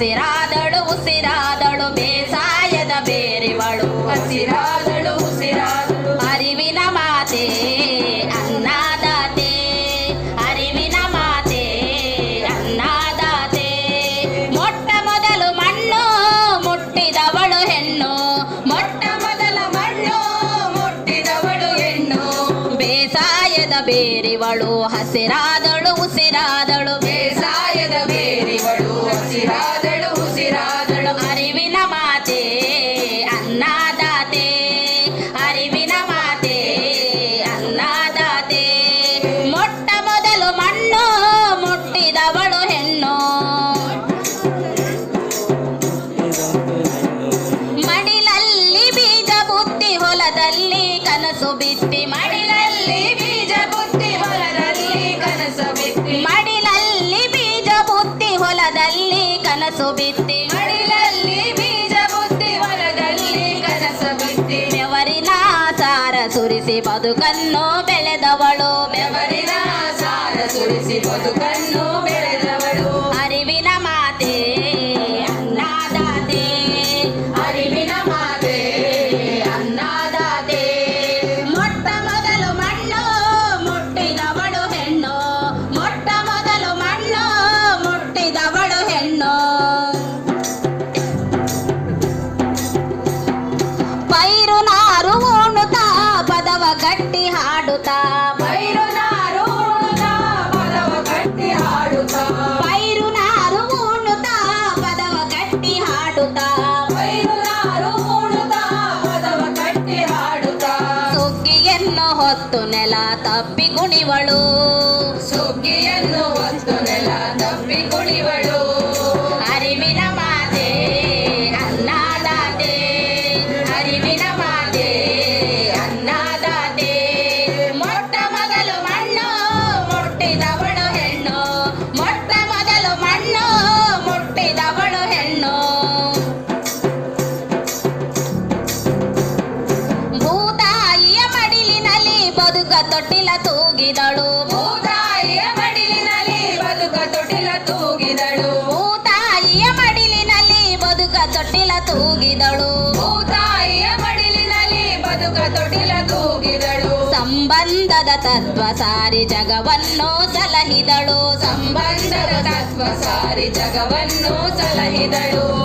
ಹಸಿರಾದಳು ಉಸಿರಾದಳು ಬೇಸಾಯದ ಬೇರಿವಳು. ಹಸಿರಾದಳು ಉಸಿರಾದಳು. ಅರಿವಿನ ಮಾತೆ ಅನ್ನದಾತೆ. ಅರಿವಿನ ಮಾತೆ ಅನ್ನದಾತೆ. ಮೊಟ್ಟ ಮೊದಲು ಮಣ್ಣು ಮುಟ್ಟಿದವಳು ಹೆಣ್ಣು. ಮೊಟ್ಟ ಮೊದಲ ಮಣ್ಣು ಮುಟ್ಟಿದವಳು ಹೆಣ್ಣು. ಬೇಸಾಯದ ಬೇರಿವಳು ಹಸಿರಾದಳು ಉಸಿರಾದಳು ಬದುಕನ್ನು ಬೆಳೆದವಳು ಬೆವರಿನ ಸಾರ ಸುರಿಸಿ ಬದುಕನ್ನು ಬೆಳೆದವಳು ಹೊತ್ತು ನೆಲ ತಪ್ಪಿ ಕುಣಿವಳು ಸುಗ್ಗಿಯನ್ನು ಹೊತ್ತು ನೆಲ ತಪ್ಪಿ ಕುಣಿವಳು ಅರಿವಿನ ಮಾತೆ ಅನ್ನದಾತೆ ಅರಿವಿನ ಮಾತೆ ಬದುಕ ತೊಟ್ಟಿಲ ತೂಗಿದಳು. ಭೂತಾಯಿಯ ಮಡಿಲಿನಲ್ಲಿ ಬದುಕ ತೊಟ್ಟಿಲ ತೂಗಿದಳು. ಭೂತಾಯಿಯ ಮಡಿಲಿನಲ್ಲಿ ಬದುಕ ತೊಟ್ಟಿಲ ತೂಗಿದಳು. ಭೂತಾಯಿಯ ಮಡಿಲಿನಲ್ಲಿ ಬದುಕ ತೊಟ್ಟಿಲ ತೂಗಿದಳು. ಸಂಬಂಧದ ತತ್ವ ಸಾರಿ ಜಗವನ್ನು ಸಲಹಿದಳು. ಸಂಬಂಧದ ತತ್ವ ಸಾರಿ ಜಗವನ್ನು ಸಲಹಿದಳು.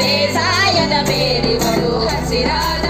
ಬೇಸಾಯದ ಬೇರಿಗಳು ಹಸಿರಾದ